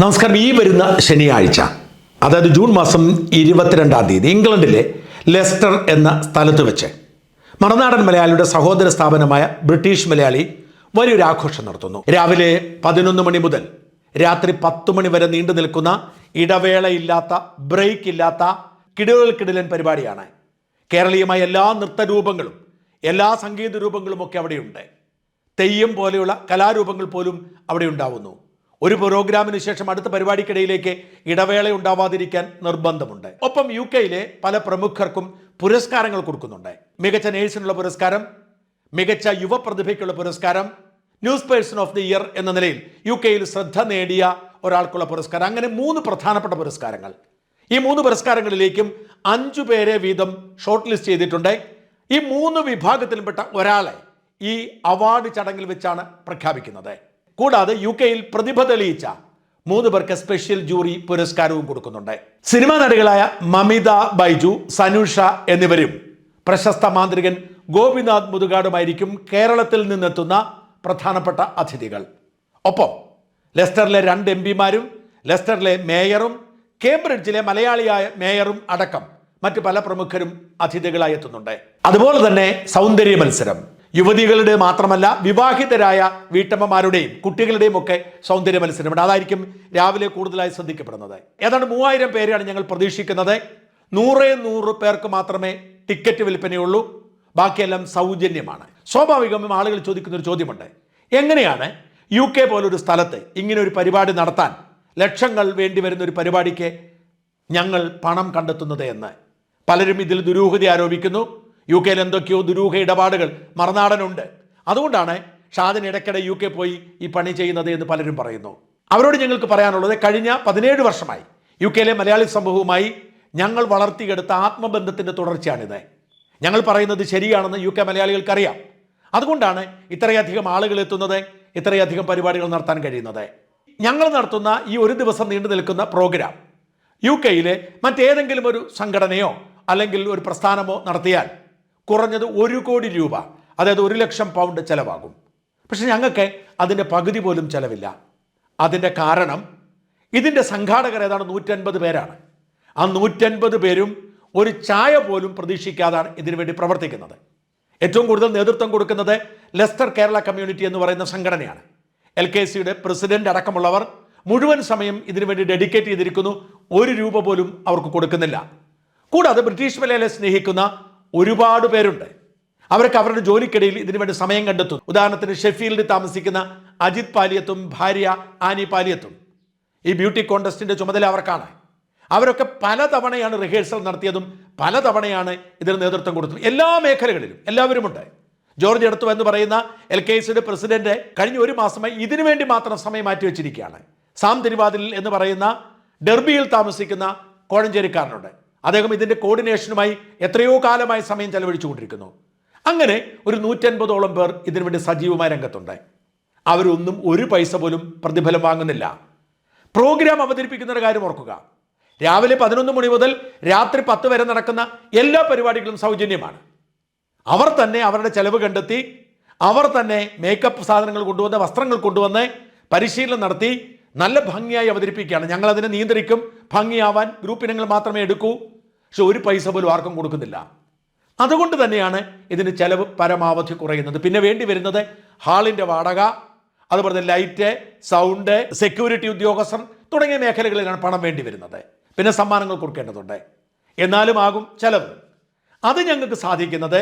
നമസ്കാരം. ഈ വരുന്ന ശനിയാഴ്ച അതായത് ജൂൺ മാസം ഇരുപത്തിരണ്ടാം തീയതി ഇംഗ്ലണ്ടിലെ ലെസ്റ്റർ എന്ന സ്ഥലത്ത് വെച്ച് മറുനാടൻ മലയാളിയുടെ സഹോദര സ്ഥാപനമായ ബ്രിട്ടീഷ് മലയാളി വലിയൊരു ആഘോഷം നടത്തുന്നു. രാവിലെ പതിനൊന്ന് മണി മുതൽ രാത്രി പത്ത് മണി വരെ നീണ്ടു നിൽക്കുന്ന ഇടവേളയില്ലാത്ത ബ്രേക്ക് ഇല്ലാത്ത കിടുകൾക്കിടലൻ പരിപാടിയാണ് കേരളീയമായ എല്ലാ നൃത്തരൂപങ്ങളും എല്ലാ സംഗീത രൂപങ്ങളും ഒക്കെ അവിടെയുണ്ട്. തെയ്യം പോലെയുള്ള കലാരൂപങ്ങൾ പോലും അവിടെ ഉണ്ടാവുന്നു. ഒരു പ്രോഗ്രാമിന് ശേഷം അടുത്ത പരിപാടിക്കിടയിലേക്ക് ഇടവേള ഉണ്ടാവാതിരിക്കാൻ നിർബന്ധമുണ്ട്. ഒപ്പം യു കെയിലെ പല പ്രമുഖർക്കും പുരസ്കാരങ്ങൾ കൊടുക്കുന്നുണ്ട്. മികച്ച നേഴ്സിനുള്ള പുരസ്കാരം മികച്ച യുവ പ്രതിഭയ്ക്കുള്ള പുരസ്കാരം news person of the year എന്ന നിലയിൽ യു കെയിൽ ശ്രദ്ധ നേടിയ ഒരാൾക്കുള്ള പുരസ്കാരം. അങ്ങനെ മൂന്ന് പ്രധാനപ്പെട്ട പുരസ്കാരങ്ങൾ. ഈ മൂന്ന് പുരസ്കാരങ്ങളിലേക്കും അഞ്ചു പേരെ വീതം ഷോർട്ട് ലിസ്റ്റ് ചെയ്തിട്ടുണ്ട്. ഈ മൂന്ന് വിഭാഗത്തിൽപ്പെട്ട ഒരാളെ ഈ അവാർഡ് ചടങ്ങിൽ വെച്ചാണ് പ്രഖ്യാപിക്കുന്നത്. കൂടാതെ യു കെയിൽ പ്രതിഭ തെളിയിച്ച മൂന്ന് പേർക്ക് സ്പെഷ്യൽ ജൂറി പുരസ്കാരവും കൊടുക്കുന്നുണ്ട്. സിനിമാ നടികളായ മമിത ബൈജു സനുഷ എന്നിവരും പ്രശസ്ത മാന്ത്രികൻ ഗോപിനാഥ് മുതുകാടുമായിരിക്കും കേരളത്തിൽ നിന്നെത്തുന്ന പ്രധാനപ്പെട്ട അതിഥികൾ. ഒപ്പം ലെസ്റ്ററിലെ രണ്ട് എം പിമാരും ലെസ്റ്ററിലെ മേയറും കേംബ്രിഡ്ജിലെ മലയാളിയായ മേയറും അടക്കം മറ്റ് പല പ്രമുഖരും അതിഥികളായി എത്തുന്നുണ്ട്. അതുപോലെ തന്നെ സൗന്ദര്യ മത്സരം. യുവതികളുടെ മാത്രമല്ല വിവാഹിതരായ വീട്ടമ്മമാരുടെയും കുട്ടികളുടെയും ഒക്കെ സൗന്ദര്യ മത്സരമുണ്ട് അതായിരിക്കും രാവിലെ കൂടുതലായി ശ്രദ്ധിക്കപ്പെടുന്നത്. ഏതാണ്ട് മൂവായിരം പേരെയാണ് ഞങ്ങൾ പ്രതീക്ഷിക്കുന്നത്. നൂറേ നൂറ് പേർക്ക് മാത്രമേ ടിക്കറ്റ് വിൽപ്പനയുള്ളൂ. ബാക്കിയെല്ലാം സൗജന്യമാണ്. സ്വാഭാവികമായും ആളുകൾ ചോദിക്കുന്ന ഒരു ചോദ്യമുണ്ട്. എങ്ങനെയാണ് യു കെ പോലൊരു സ്ഥലത്ത് ഇങ്ങനെ ഒരു പരിപാടി നടത്താൻ ലക്ഷങ്ങൾ വേണ്ടി വരുന്ന ഒരു പരിപാടിക്ക് ഞങ്ങൾ പണം കണ്ടെത്തുന്നത് എന്ന്? പലരും ഇതിൽ ദുരൂഹത ആരോപിക്കുന്നു. യു കെയിൽ എന്തൊക്കെയോ ദുരൂഹ ഇടപാടുകൾ മറുനാടനുണ്ട്. അതുകൊണ്ടാണ് ഷാദിൻ ഇടയ്ക്കിടെ യു കെ പോയി ഈ പണി ചെയ്യുന്നത് എന്ന് പലരും പറയുന്നു. അവരോട് ഞങ്ങൾക്ക് പറയാനുള്ളത് കഴിഞ്ഞ പതിനേഴ് വർഷമായി യു കെയിലെ മലയാളി സമൂഹവുമായി ഞങ്ങൾ വളർത്തിയെടുത്ത ആത്മബന്ധത്തിന്റെ തുടർച്ചയാണിത്. ഞങ്ങൾ പറയുന്നത് ശരിയാണെന്ന് യു കെ മലയാളികൾക്കറിയാം. അതുകൊണ്ടാണ് ഇത്രയധികം ആളുകൾ എത്തുന്നത് ഇത്രയധികം പരിപാടികൾ നടത്താൻ കഴിയുന്നത്. ഞങ്ങൾ നടത്തുന്ന ഈ ഒരു ദിവസം നീണ്ടു നിൽക്കുന്ന പ്രോഗ്രാം യു കെയിലെ മറ്റേതെങ്കിലും ഒരു സംഘടനയോ അല്ലെങ്കിൽ ഒരു പ്രസ്ഥാനമോ നടത്തിയാൽ കുറഞ്ഞത് ഒരു കോടി രൂപ. അതായത് ഒരു ലക്ഷം പൗണ്ട് ചിലവാകും. പക്ഷെ ഞങ്ങൾക്ക് അതിന്റെ പകുതി പോലും ചിലവില്ല. അതിന്റെ കാരണം ഇതിന്റെ സംഘാടകർ ഏതാണ് നൂറ്റൻപത് പേരാണ്. ആ നൂറ്റൻപത് പേരും ഒരു ചായ പോലും പ്രതീക്ഷിക്കാതാണ് ഇതിനു വേണ്ടി പ്രവർത്തിക്കുന്നത്. ഏറ്റവും കൂടുതൽ നേതൃത്വം കൊടുക്കുന്നത് ലെസ്റ്റർ കേരള കമ്മ്യൂണിറ്റി എന്ന് പറയുന്ന സംഘടനയാണ്. എൽ കെ സിയുടെ പ്രസിഡന്റ് അടക്കമുള്ളവർ മുഴുവൻ സമയം ഇതിനു വേണ്ടി ഡെഡിക്കേറ്റ് ചെയ്തിരിക്കുന്നു. ഒരു രൂപ പോലും അവർക്ക് കൊടുക്കുന്നില്ല. കൂടാതെ ബ്രിട്ടീഷ് മലയാളിയെ സ്നേഹിക്കുന്ന ഒരുപാട് പേരുണ്ട്. അവർക്ക് അവരുടെ ജോലിക്കിടയിൽ ഇതിനു വേണ്ടി സമയം കണ്ടെത്തും ഉദാഹരണത്തിന് ഷെഫീൽഡിൽ താമസിക്കുന്ന അജിത് പാലിയത്തും ഭാര്യ ആനി പാലിയത്തും. ഈ ബ്യൂട്ടി കോണ്ടസ്റ്റിന്റെ ചുമതല അവർക്കാണ്. അവരൊക്കെ പലതവണയാണ് റിഹേഴ്സൽ നടത്തിയതും പലതവണയാണ് ഇതിന് നേതൃത്വം കൊടുത്തത്. എല്ലാ മേഖലകളിലും എല്ലാവരുമുണ്ട്. ജോർജ് എടുത്തു എന്ന് പറയുന്ന എൽ കെ സിയുടെ പ്രസിഡന്റ് കഴിഞ്ഞ ഒരു മാസമായി ഇതിനു വേണ്ടി മാത്രം സമയം മാറ്റി വെച്ചിരിക്കുകയാണ്. സാം തിരുവാതിൽ എന്ന് പറയുന്ന ഡെർബിയിൽ താമസിക്കുന്ന കോഴഞ്ചേരിക്കാരനുണ്ട്. അദ്ദേഹം ഇതിന്റെ കോർഡിനേഷനുമായി എത്രയോ കാലമായി സമയം ചെലവഴിച്ചുകൊണ്ടിരിക്കുന്നു. അങ്ങനെ ഒരു നൂറ്റൻപതോളം പേർ ഇതിനുവേണ്ടി സജീവമായ രംഗത്തുണ്ട് അവരൊന്നും ഒരു പൈസ പോലും പ്രതിഫലം വാങ്ങുന്നില്ല. പ്രോഗ്രാം അവതരിപ്പിക്കുന്ന ഒരു കാര്യം ഓർക്കുക. രാവിലെ പതിനൊന്ന് മണി മുതൽ രാത്രി പത്ത് വരെ നടക്കുന്ന എല്ലാ പരിപാടികളും സൗജന്യമാണ്. അവർ തന്നെ അവരുടെ ചെലവ് കണ്ടെത്തി അവർ തന്നെ മേക്കപ്പ് സാധനങ്ങൾ കൊണ്ടുവന്ന് വസ്ത്രങ്ങൾ കൊണ്ടുവന്ന് പരിശീലനം നടത്തി നല്ല ഭംഗിയായി അവതരിപ്പിക്കുകയാണ്. ഞങ്ങളതിനെ നിയന്ത്രിക്കും. ഭംഗിയാവാൻ ഗ്രൂപ്പിനങ്ങൾ മാത്രമേ എടുക്കൂ. പക്ഷെ ഒരു പൈസ പോലും ആർക്കും കൊടുക്കുന്നില്ല. അതുകൊണ്ട് തന്നെയാണ് ഇതിന് ചിലവ് പരമാവധി കുറയുന്നത്. പിന്നെ വേണ്ടി വരുന്നത് ഹാളിന്റെ വാടക അതുപോലെ ലൈറ്റ് സൗണ്ട് സെക്യൂരിറ്റി ഉദ്യോഗസ്ഥർ തുടങ്ങിയ മേഖലകളിലാണ് പണം വേണ്ടി വരുന്നത്. പിന്നെ സമ്മാനങ്ങൾ കൊടുക്കേണ്ടതുണ്ട്. എന്നാലും ആകും ചിലവ്. അത് ഞങ്ങൾക്ക് സാധിക്കുന്നത്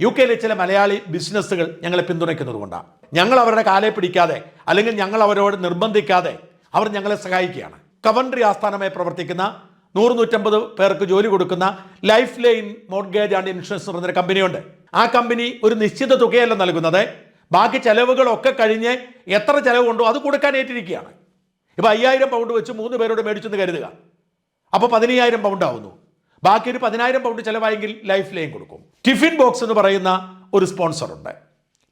യു കെയിലെ ചില മലയാളി ബിസിനസ്സുകൾ ഞങ്ങളെ പിന്തുണയ്ക്കുന്നത് കൊണ്ടാണ്. ഞങ്ങൾ അവരുടെ കാലെ പിടിക്കാതെ അല്ലെങ്കിൽ ഞങ്ങൾ അവരോട് നിർബന്ധിക്കാതെ അവർ ഞങ്ങളെ സഹായിക്കുകയാണ്. കവൻട്രി ആസ്ഥാനമായി പ്രവർത്തിക്കുന്ന നൂറ് നൂറ്റമ്പത് പേർക്ക് ജോലി കൊടുക്കുന്ന life line mortgage and insurance എന്ന് പറഞ്ഞൊരു കമ്പനിയുണ്ട്. ആ കമ്പനി ഒരു നിശ്ചിത തുകയല്ല നൽകുന്നത്. ബാക്കി ചെലവുകളൊക്കെ കഴിഞ്ഞ് എത്ര ചെലവ് കൊണ്ടോ അത് കൊടുക്കാൻ ഏറ്റിരിക്കുകയാണ്. ഇപ്പൊ അയ്യായിരം പൗണ്ട് വെച്ച് മൂന്ന് പേരോട് മേടിച്ചെന്ന് കരുതുക. അപ്പോൾ പതിനയ്യായിരം പൗണ്ട് ആവുന്നു. ബാക്കി ഒരു പതിനായിരം പൗണ്ട് ചിലവായെങ്കിൽ ലൈഫ് ലൈൻ കൊടുക്കും. ടിഫിൻ ബോക്സ് എന്ന് പറയുന്ന ഒരു സ്പോൺസറുണ്ട്.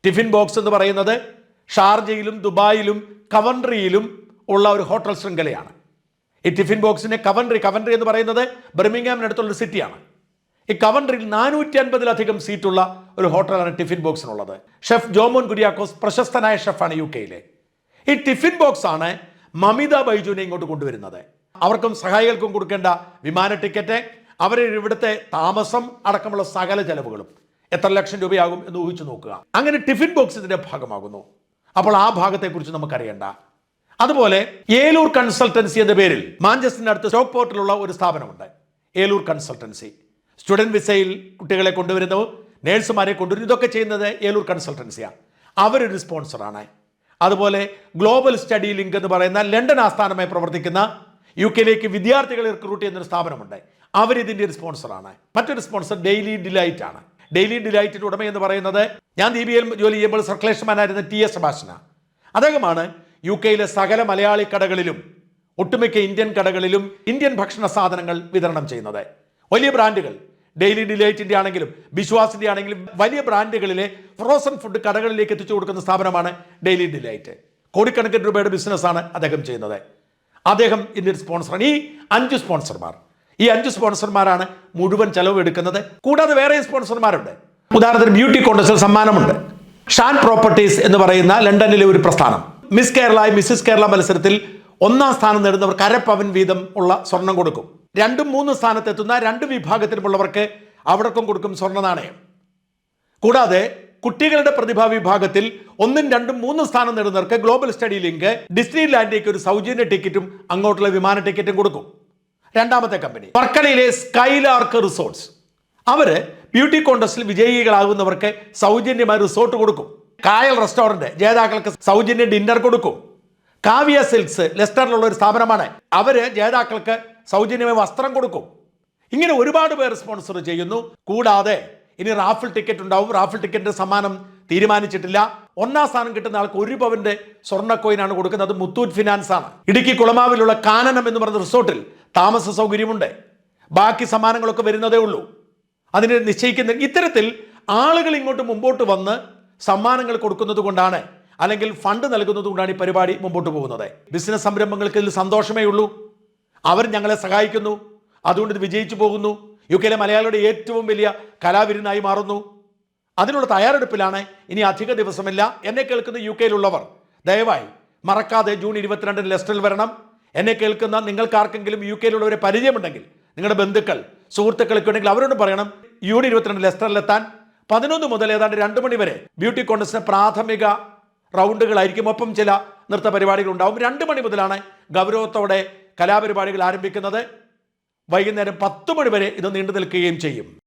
ടിഫിൻ ബോക്സ് എന്ന് പറയുന്നത് ഷാർജയിലും ദുബായിലും കവൻട്രിയിലും ഉള്ള ഒരു ഹോട്ടൽ ശൃംഖലയാണ്. ഈ ടിഫിൻ ബോക്സിനെ കവൻട്രി കവൻട്രി എന്ന് പറയുന്നത് ബർമിംഗാമിനടുത്തുള്ള ഒരു സിറ്റിയാണ്. ഈ കവൻട്രിയിൽ നാനൂറ്റി അൻപതിലധികം സീറ്റുള്ള ഒരു ഹോട്ടലാണ് ടിഫിൻ ബോക്സിനുള്ളത്. ഷെഫ് ജോമോൻ കുര്യാക്കോസ് പ്രശസ്തനായ ഷെഫാണ് യു കെയിലെ. ഈ ടിഫിൻ ബോക്സ് ആണ് മമിത ബൈജുവിനെ ഇങ്ങോട്ട് കൊണ്ടുവരുന്നത്. അവർക്കും സഹായികൾക്കും കൊടുക്കേണ്ട വിമാന ടിക്കറ്റ് അവരെ ഇവിടുത്തെ താമസം അടക്കമുള്ള സകല ചെലവുകളും എത്ര ലക്ഷം രൂപയാകും എന്ന് ഊഹിച്ചു നോക്കുക. അങ്ങനെ ടിഫിൻ ബോക്സ് ഇതിന്റെ ഭാഗമാകുന്നു. അപ്പോൾ ആ ഭാഗത്തെക്കുറിച്ച് നമുക്കറിയണ്ട. അതുപോലെ ഏലൂർ കൺസൾട്ടൻസി എന്ന പേരിൽ മാഞ്ചസ്റ്ററിന്റെ അടുത്ത് സ്റ്റോക്ക് പോർട്ടിലുള്ള ഒരു സ്ഥാപനമുണ്ട്. ഏലൂർ കൺസൾട്ടൻസി. സ്റ്റുഡന്റ് വിസയിൽ കുട്ടികളെ കൊണ്ടുവരുന്നു നേഴ്സുമാരെ കൊണ്ടുവരുന്നു ഇതൊക്കെ ചെയ്യുന്നത് ഏലൂർ കൺസൾട്ടൻസിയാണ് അവരൊരു സ്പോൺസറാണ്. അതുപോലെ ഗ്ലോബൽ സ്റ്റഡി ലിങ്ക് എന്ന് പറയുന്ന ലണ്ടൻ ആസ്ഥാനമായി പ്രവർത്തിക്കുന്ന യു കെയിലേക്ക് വിദ്യാർത്ഥികളെ റിക്രൂട്ട് ചെയ്യുന്ന ഒരു സ്ഥാപനമുണ്ട്. അവരിതിന്റെ ഒരു സ്പോൺസറാണ്. മറ്റൊരു സ്പോൺസർ ഡെയിലി ഡിലൈറ്റ് ആണ്. ഡെയിലി ഡിലൈറ്റിന്റെ ഉടമ എന്ന് പറയുന്നത് ഞാൻ ദീപിയിൽ ജോലി ചെയ്യുമ്പോൾ സർക്കുലേഷൻ മാനായിരുന്ന ടി എസ് സെബാസ്റ്റന അദ്ദേഹമാണ് യു കെയിലെ സകല മലയാളി കടകളിലും ഒട്ടുമിക്ക ഇന്ത്യൻ കടകളിലും ഇന്ത്യൻ ഭക്ഷണ സാധനങ്ങൾ വിതരണം ചെയ്യുന്നത്. വലിയ ബ്രാൻഡുകൾ. ഡെയിലി ഡിലൈറ്റിന്റെ ആണെങ്കിലും വിശ്വാസിന്റെ ആണെങ്കിലും വലിയ ബ്രാൻഡുകളിലെ ഫ്രോസൺ ഫുഡ് കടകളിലേക്ക് എത്തിച്ചു കൊടുക്കുന്ന സ്ഥാപനമാണ് ഡെയിലി ഡിലൈറ്റ്. കോടിക്കണക്കിന് രൂപയുടെ ബിസിനസ്സാണ് അദ്ദേഹം ചെയ്യുന്നത്. അദ്ദേഹം ഇന്ത്യൻ സ്പോൺസറാണ് ഈ അഞ്ച് സ്പോൺസർമാർ. ഈ അഞ്ച് സ്പോൺസർമാരാണ് മുഴുവൻ ചെലവ് എടുക്കുന്നത്. കൂടാതെ വേറെയും സ്പോൺസർമാരുണ്ട്. ഉദാഹരണത്തിന് ബ്യൂട്ടി കോൺടസ്റ്റിൽ സമ്മാനമുണ്ട്. ഷാൻ പ്രോപ്പർട്ടീസ് എന്ന് പറയുന്ന ലണ്ടനിലെ ഒരു പ്രസ്ഥാനം. മിസ് കേരള മിസ്സിസ് കേരള മത്സരത്തിൽ ഒന്നാം സ്ഥാനം നേടുന്നവർക്ക് അരപ്പവൻ വീതം ഉള്ള സ്വർണം കൊടുക്കും. രണ്ടും മൂന്ന് സ്ഥാനത്തെത്തുന്ന രണ്ട് വിഭാഗത്തിലുമുള്ളവർക്ക് അവിടക്കും കൊടുക്കും സ്വർണ നാണയം. കൂടാതെ കുട്ടികളുടെ പ്രതിഭാ വിഭാഗത്തിൽ ഒന്നും രണ്ടും മൂന്നും സ്ഥാനം നേടുന്നവർക്ക് ഗ്ലോബൽ സ്റ്റഡി ലിങ്ക് ഡിസ്നി ലാൻഡിലേക്ക് ഒരു സൗജന്യ ടിക്കറ്റും അങ്ങോട്ടുള്ള വിമാന ടിക്കറ്റും കൊടുക്കും. രണ്ടാമത്തെ കമ്പനി വർക്കലയിലെ സ്കൈലാർക്ക് റിസോർട്ട്സ് അവർ ബ്യൂട്ടി കോൺടസ്റ്റിൽ വിജയികളാകുന്നവർക്ക് സൗജന്യമായി റിസോർട്ട് കൊടുക്കും. കായൽ റെസ്റ്റോറന്റ് ജേതാക്കൾക്ക് സൗജന്യ ഡിന്നർ കൊടുക്കും. കാവ്യ സിൽക്സ് ലെസ്റ്ററിലുള്ള ഒരു സ്ഥാപനമാണ്. അവർ ജേതാക്കൾക്ക് സൗജന്യമായി വസ്ത്രം കൊടുക്കും. ഇങ്ങനെ ഒരുപാട് പേർ സ്പോൺസർ ചെയ്യുന്നു. കൂടാതെ ഇനി റാഫിൾ ടിക്കറ്റ് ഉണ്ടാവും. റാഫിൾ ടിക്കറ്റിന്റെ സമ്മാനം തീരുമാനിച്ചിട്ടില്ല. ഒന്നാം സ്ഥാനം കിട്ടുന്ന ആൾക്ക് ഒരു പവന്റെ സ്വർണ കോയിനാണ് കൊടുക്കുന്നത്. മുത്തൂറ്റ് ഫിനാൻസ് ആണ്. ഇടുക്കി കുളമാവിലുള്ള കാനനം എന്ന് പറയുന്ന റിസോർട്ടിൽ താമസ സൗകര്യമുണ്ട്. ബാക്കി സമ്മാനങ്ങളൊക്കെ വരുന്നതേ ഉള്ളൂ. അതിന് നിശ്ചയിക്കുന്ന ഇത്തരത്തിൽ ആളുകൾ ഇങ്ങോട്ട് മുമ്പോട്ട് വന്ന് സമ്മാനങ്ങൾ കൊടുക്കുന്നത് കൊണ്ടാണ് അല്ലെങ്കിൽ ഫണ്ട് നൽകുന്നത് കൊണ്ടാണ് ഈ പരിപാടി മുമ്പോട്ട് പോകുന്നത്. ബിസിനസ് സംരംഭങ്ങൾക്ക് ഇതിൽ സന്തോഷമേ ഉള്ളൂ. അവർ ഞങ്ങളെ സഹായിക്കുന്നു. അതുകൊണ്ട് ഇത് വിജയിച്ചു പോകുന്നു. യു കെയിലെ മലയാളിയുടെ ഏറ്റവും വലിയ കലാവിരുന്നായി മാറുന്നു. അതിനുള്ള തയ്യാറെടുപ്പിലാണ് ഇനി അധിക ദിവസമില്ല. എന്നെ കേൾക്കുന്ന യു കെയിലുള്ളവർ ദയവായി മറക്കാതെ ജൂൺ ഇരുപത്തിരണ്ടിന് ലെസ്റ്ററിൽ വരണം. എന്നെ കേൾക്കുന്ന നിങ്ങൾക്കാർക്കെങ്കിലും യു കെയിലുള്ളവരെ പരിചയമുണ്ടെങ്കിൽ നിങ്ങളുടെ ബന്ധുക്കൾ സുഹൃത്തുക്കളൊക്കെ ഉണ്ടെങ്കിൽ അവരോട് പറയണം. ജൂൺ ഇരുപത്തിരണ്ട് ലെസ്റ്ററിലെത്താൻ പതിനൊന്ന് മുതൽ ഏതാണ്ട് രണ്ട് മണി വരെ ബ്യൂട്ടി കോൺടസ്റ്റിന് പ്രാഥമിക റൗണ്ടുകളായിരിക്കും. ഒപ്പം ചില നൃത്ത പരിപാടികൾ ഉണ്ടാവും. രണ്ട് മണി മുതലാണ് ഗൗരവത്തോടെ കലാപരിപാടികൾ ആരംഭിക്കുന്നത്. വൈകുന്നേരം പത്ത് മണി വരെ ഇത് നീണ്ടു നിൽക്കുകയും ചെയ്യും.